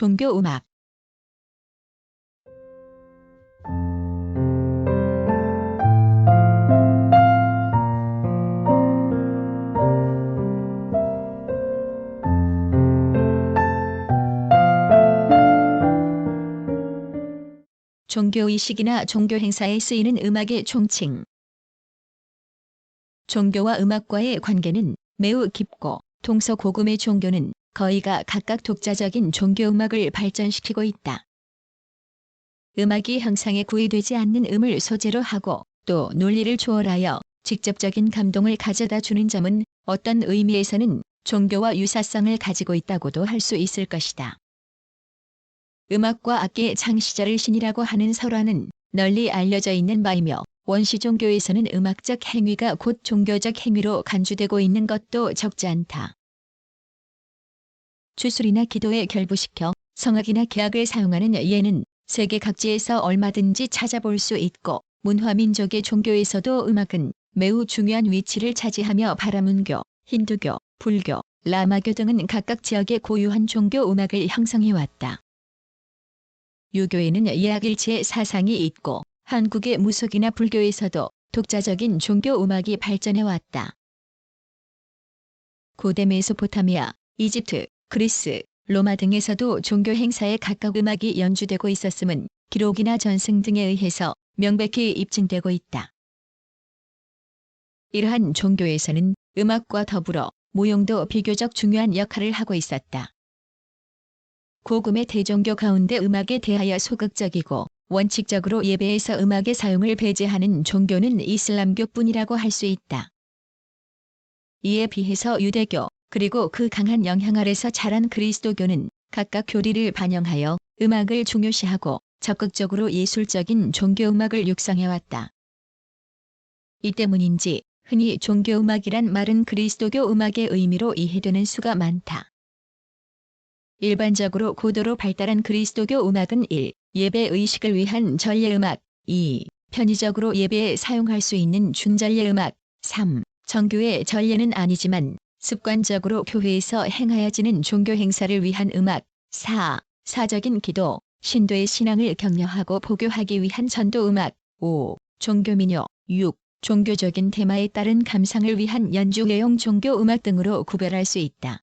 종교 음악 종교의식이나 종교 행사에 쓰이는 음악의 총칭. 종교와 음악과의 관계는 매우 깊고 동서고금의 종교는 거의가 각각 독자적인 종교 음악을 발전시키고 있다. 음악이 형상에 구애되지 않는 음을 소재로 하고 또 논리를 초월하여 직접적인 감동을 가져다 주는 점은 어떤 의미에서는 종교와 유사성을 가지고 있다고도 할 수 있을 것이다. 음악과 악기의 창시자를 신이라고 하는 설화는 널리 알려져 있는 바이며 원시 종교에서는 음악적 행위가 곧 종교적 행위로 간주되고 있는 것도 적지 않다. 주술이나 기도에 결부시켜 성악이나 계약을 사용하는 예는 세계 각지에서 얼마든지 찾아볼 수 있고 문화민족의 종교에서도 음악은 매우 중요한 위치를 차지하며 바라문교, 힌두교, 불교, 라마교 등은 각각 지역의 고유한 종교 음악을 형성해왔다. 유교에는 예약일체의 사상이 있고 한국의 무속이나 불교에서도 독자적인 종교 음악이 발전해왔다. 고대 메소포타미아, 이집트, 그리스, 로마 등에서도 종교 행사에 각각 음악이 연주되고 있었음은 기록이나 전승 등에 의해서 명백히 입증되고 있다. 이러한 종교에서는 음악과 더불어 무용도 비교적 중요한 역할을 하고 있었다. 고금의 대종교 가운데 음악에 대하여 소극적이고 원칙적으로 예배에서 음악의 사용을 배제하는 종교는 이슬람교뿐이라고 할 수 있다. 이에 비해서 유대교, 그리고 그 강한 영향 아래서 자란 그리스도교는 각각 교리를 반영하여 음악을 중요시하고 적극적으로 예술적인 종교음악을 육성해왔다. 이 때문인지 흔히 종교음악이란 말은 그리스도교 음악의 의미로 이해되는 수가 많다. 일반적으로 고도로 발달한 그리스도교 음악은 1. 예배 의식을 위한 전례음악 2. 편의적으로 예배에 사용할 수 있는 준전례음악 3. 정교의 전례는 아니지만 습관적으로 교회에서 행하여지는 종교 행사를 위한 음악 4. 사적인 기도, 신도의 신앙을 격려하고 보교하기 위한 전도 음악 5. 종교 민요 6. 종교적인 테마에 따른 감상을 위한 연주회용 종교 음악 등으로 구별할 수 있다.